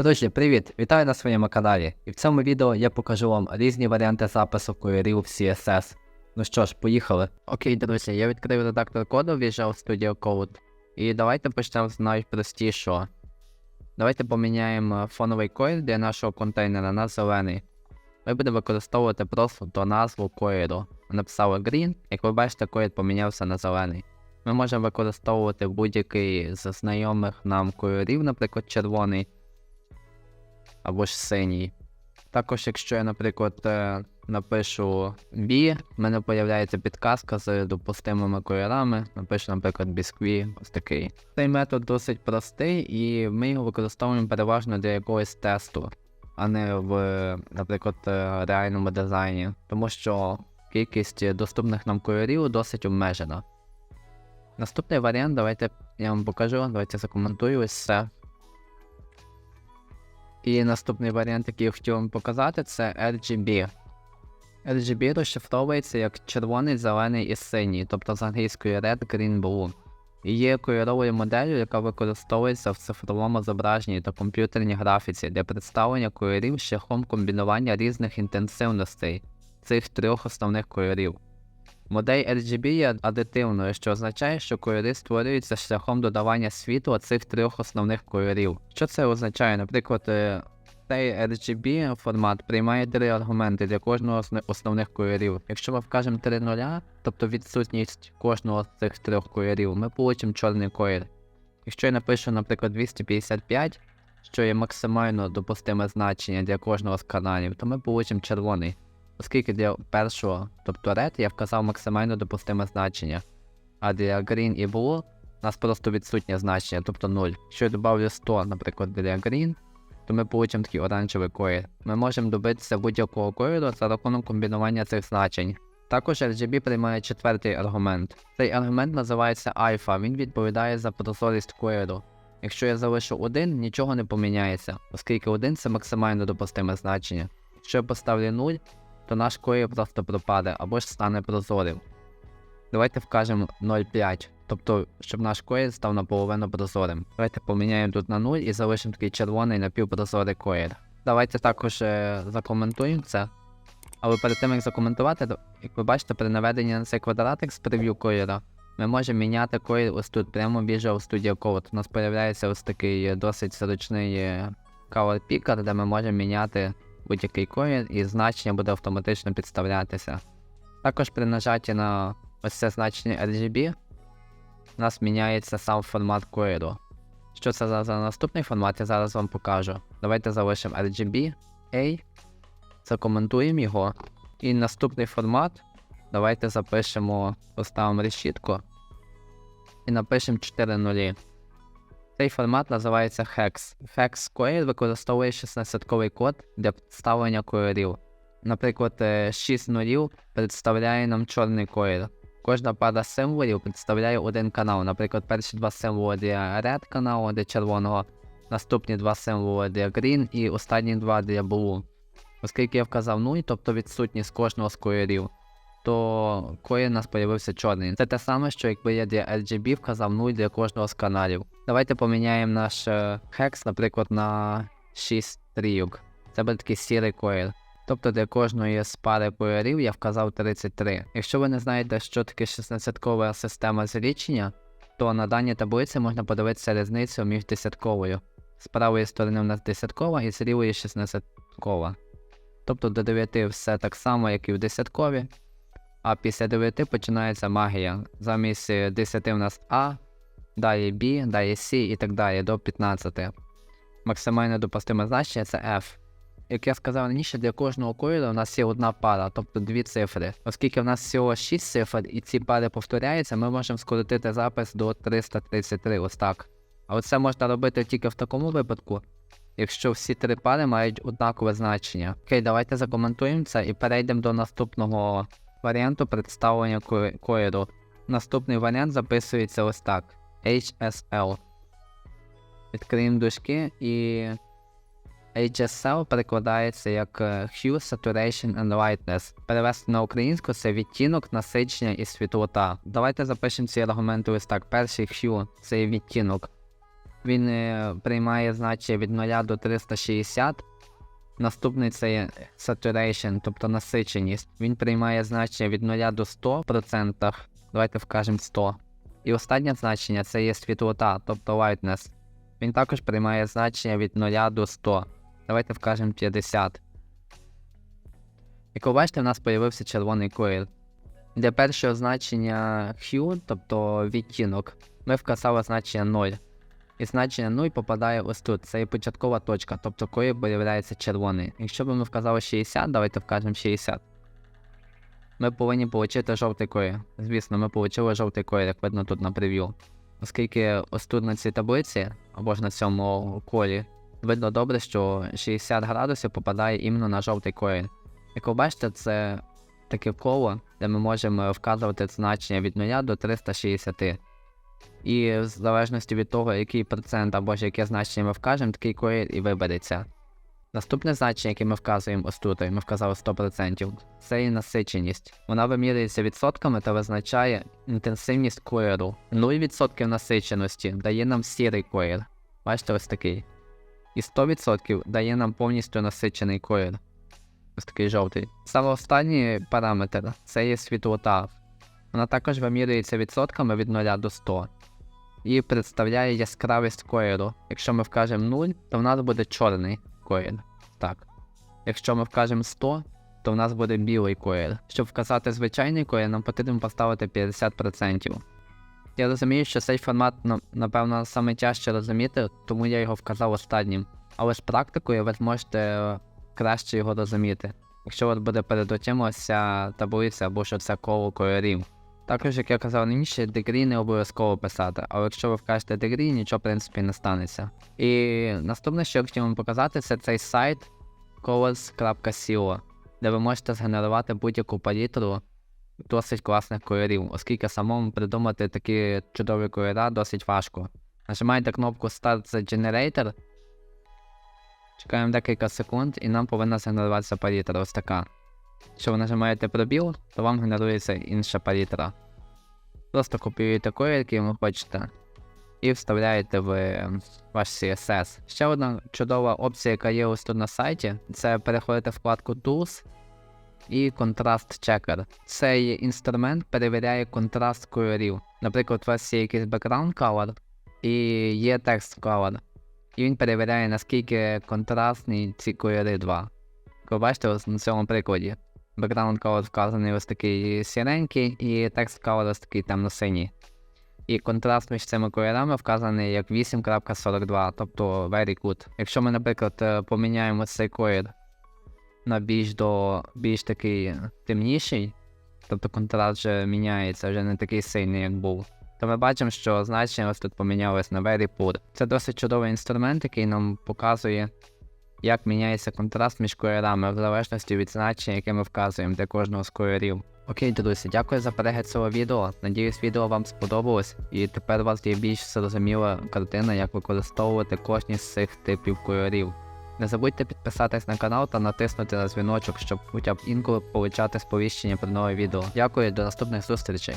Друзі, привіт! Вітаю на своєму каналі. І в цьому відео я покажу вам різні варіанти запису кольорів в CSS. Ну що ж, поїхали. Окей, друзі, я відкрив редактор коду Visual Studio Code. І давайте почнемо з найпростішого. Давайте поміняємо фоновий колір для нашого контейнера на зелений. Ми будемо використовувати просто до назву кольору. Написали green, як ви бачите, колір помінявся на зелений. Ми можемо використовувати будь-який з знайомих нам кольорів, наприклад, червоний або ж синій. Також, якщо я, наприклад, е, напишу B, в мене з'являється підказка з допустимими кольорами. Напишу, наприклад, біскві, ось такий. Цей метод досить простий, і ми його використовуємо переважно для якогось тесту, а не в, наприклад, е, реальному дизайні, тому що кількість доступних нам кольорів досить обмежена. Наступний варіант, давайте я вам покажу, давайте закоментую ось це. І наступний варіант, який я хотів вам показати, це RGB. RGB розшифровується як червоний, зелений і синій, тобто з англійської Red, Green, Blue. І є кольоровою моделлю, яка використовується в цифровому зображенні та комп'ютерній графіці для представлення кольорів шляхом комбінування різних інтенсивностей цих трьох основних кольорів. Модель RGB є адитивною, що означає, що кольори створюються шляхом додавання світла цих трьох основних кольорів. Що це означає? Наприклад, е, цей RGB формат приймає три аргументи для кожного з основних кольорів. Якщо ми вкажемо 3 нуля, тобто відсутність кожного з цих трьох кольорів, ми получимо чорний колір. Якщо я напишу, наприклад, 255, що є максимально допустиме значення для кожного з каналів, то ми получимо червоний. Оскільки для першого, тобто red, я вказав максимально допустиме значення, а для green і blue у нас просто відсутнє значення, тобто 0. Якщо я додавлю 100, наприклад, для green, то ми получимо такий оранжевий колір. Ми можемо добитися будь-якого кольору за рахунок комбінування цих значень. Також RGB приймає четвертий аргумент. Цей аргумент називається альфа, він відповідає за прозорість кольору. Якщо я залишу 1, нічого не поміняється, оскільки 1 це максимально допустиме значення. Якщо я поставлю 0, то наш колір просто пропаде або ж стане прозорим. Давайте вкажемо 0,5, тобто, щоб наш колір став наполовину прозорим. Давайте поміняємо тут на 0 і залишимо такий червоний напівпрозорий колір. Давайте також е, закоментуємо це. Але перед тим як закоментувати, як ви бачите, при наведенні на цей квадратик з прев'ю кольора, ми можемо міняти колір ось тут, прямо Visual Studio Code. У нас з'являється ось такий е, досить зручний е, Color Picker, де ми можемо міняти будь-який колір і значення буде автоматично підставлятися. Також при нажатті на ось це значення RGB у нас міняється сам формат кольору. Що це за, за наступний формат, я зараз вам покажу. Давайте залишимо RGB A, закоментуємо його. І наступний формат. Давайте запишемо, поставимо решітку і напишемо 4 нулі. Цей формат називається Hex. Hex Coil використовує 16-ковий код для представлення кольорів. Наприклад, 6 нулів представляє нам чорний колір. Кожна пара символів представляє один канал. Наприклад, перші два символи для Red каналу для червоного, наступні два символи для Green і останні два для Blue. Оскільки я вказав 0, тобто відсутність кожного з кольорів, то колір у нас з'явився чорний. Це те саме, що якби я для RGB вказав 0 для кожного з каналів. Давайте поміняємо наш хекс, наприклад, на 6 трійок. Це буде такий сірий колір. Тобто для кожної з пари кольорів я вказав 33. Якщо ви не знаєте, що таке 16-кова система злічення, то на даній таблиці можна подивитися різницю між десятковою. З правої сторони у нас десяткова і з лівої 16-кова. Тобто до 9 все так само, як і в десяткові. А після 9 починається магія. Замість 10 у нас А, далі B, далі C і так далі до 15. Максимально допустиме значення це F. Як я сказав раніше, для кожного кольору у нас є одна пара, тобто дві цифри. Оскільки в нас всього 6 цифр і ці пари повторяються, ми можемо скоротити запис до 333, ось так. Але це можна робити тільки в такому випадку, якщо всі три пари мають однакове значення. Окей, давайте закоментуємо це і перейдемо до наступного варіанту представлення кольору. Наступний варіант записується ось так. HSL. Відкриємо дужки і HSL перекладається як Hue, Saturation and Lightness. Перевести на українську це відтінок, насичення і світлота. Давайте запишемо ці аргументи ось так. Перший Hue це відтінок. він е, приймає значення від 0 до 360. Наступний це є saturation, тобто насиченість. Він приймає значення від 0 до 100%. Давайте вкажемо 100. І останнє значення це є світлота, тобто lightness. Він також приймає значення від 0 до 100. Давайте вкажемо 50. Як ви бачите, в нас з'явився червоний колір. Для першого значення hue, тобто відтінок, ми вказали значення 0. І значення 0 попадає ось тут. Це є початкова точка, тобто колір виявляється червоний. Якщо б ми вказали 60, давайте вкажемо 60. Ми повинні отримати жовтий колір. Звісно, ми отримали жовтий колір, як видно тут на прев'ю. Оскільки ось тут на цій таблиці, або ж на цьому колі, видно добре, що 60 градусів попадає іменно на жовтий колір. Як ви бачите, це таке коло, де ми можемо вказувати значення від 0 до 360. І в залежності від того, який процент або ж яке значення ми вкажемо, такий колір і вибереться. Наступне значення, яке ми вказуємо ось тут, ми вказали 100%, це є насиченість. Вона вимірюється відсотками та визначає інтенсивність кольору. 0% насиченості дає нам сірий колір. Бачите, ось такий. І 100% дає нам повністю насичений колір. Ось такий жовтий. Саме останній параметр це є світлота. Вона також вимірюється відсотками від 0 до 100 і представляє яскравість кольору. Якщо ми вкажемо 0, то в нас буде чорний колір. Так. Якщо ми вкажемо 100, то в нас буде білий колір. Щоб вказати звичайний колір, нам потрібно поставити 50%. Я розумію, що цей формат, ну, напевно, саме тяжче розуміти, тому я його вказав останнім. Але з практикою ви зможете е, краще його розуміти. Якщо у вас буде перед очима ця таблиця або що це коло кольорів. Також, як я казав раніше, дегрі не обов'язково писати, але якщо ви вкажете дегрі, нічого в принципі не станеться. І наступне, що я хотів вам показати, це цей сайт colors.co, де ви можете згенерувати будь-яку палітру досить класних кольорів, оскільки самому придумати такі чудові кольори досить важко. Нажимаєте кнопку Start the Generator, чекаємо декілька секунд, і нам повинна згенеруватися палітра ось така. Якщо ви нажимаєте пробіл, то вам генерується інша палітра. Просто копіюєте колір, який ви хочете, і вставляєте в е, ваш CSS. Ще одна чудова опція, яка є ось тут на сайті, це переходити в вкладку Tools і Contrast Checker. Цей інструмент перевіряє контраст кольорів. Наприклад, у вас є якийсь background color і є text color. І він перевіряє, наскільки контрастні ці кольори два. Ви бачите, на цьому прикладі. Background color вказаний ось такий сіренький, і text color ось такий темно-синій. І контраст між цими кольорами вказаний як 8.42, тобто very good. Якщо ми, наприклад, е, поміняємо цей колір на більш до більш такий темніший, тобто контраст вже міняється, вже не такий сильний, як був. То ми бачимо, що значення ось тут помінялось на very poor. Це досить чудовий інструмент, який нам показує, як міняється контраст між кольорами в залежності від значення, яке ми вказуємо для кожного з кольорів. Окей, друзі, дякую за перегляд цього відео. Надіюсь, відео вам сподобалось, і тепер у вас є більш зрозуміла картина, як використовувати кожні з цих типів кольорів. Не забудьте підписатись на канал та натиснути на дзвіночок, щоб хоча б інколи получати сповіщення про нове відео. Дякую, до наступних зустрічей.